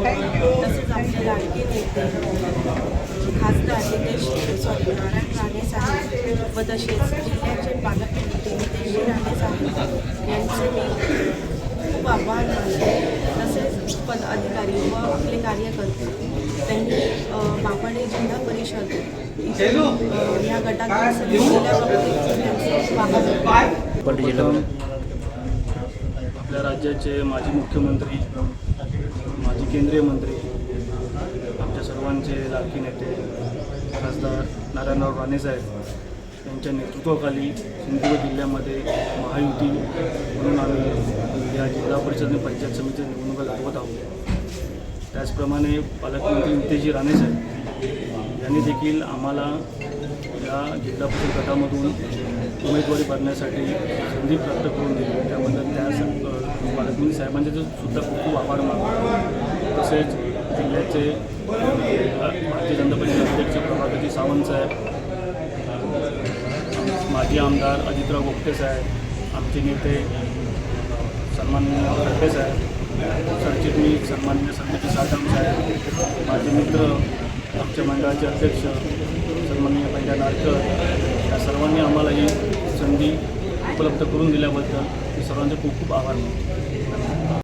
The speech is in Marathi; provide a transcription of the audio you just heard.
तसेच आपले लाडके नेते खासदार नितेश नारायण राणे साहेब व तसेच जिल्ह्याचे पालकमंत्री नितेश राणे साहेब यांचे खूप आभार मानते तसेच पदाधिकारी व आपले कार्यकर्ते त्यांनी बापाडे जिल्हा परिषद या गटात त्यांचे आपल्या राज्याचे माजी मुख्यमंत्री माजी केंद्रीय मंत्री आमच्या सर्वांचे लाडकी नेते खासदार नारायणराव राणेसाहेब यांच्या नेतृत्वाखाली सिंधुदुर्ग जिल्ह्यामध्ये महायुती म्हणून आम्ही या जिल्हा परिषद आणि पंचायत समितीच्या निवडणुका लढवत आहोत. त्याचप्रमाणे पालकमंत्री नितेशजी राणेसाहेब यांनी देखील आम्हाला या जिल्हा परिषद गटामधून उमेदवारी भरण्यासाठी संधी प्राप्त करून दिली. त्याबद्दल त्या मी साहेबांचे जो सुद्धा खूप खूप आभार मानतो. तसेच जिल्ह्याचे भारतीय जनता पक्षाचे अध्यक्ष प्रभाकरजी सावंत साहेब माजी आमदार अजितराव गोपटे साहेब आमचे नेते सन्मान्य खड्डे साहेब सरचिटणीस सन्मान्य संदीप साठम साहेब माझे मित्र आमच्या मंडळाचे अध्यक्ष सन्मान्य पंजा नाडकर या सर्वांनी आम्हाला ही संधी उपलब्ध करून दिल्याबद्दल मी सर्वांचे खूप खूप आभार मानतो.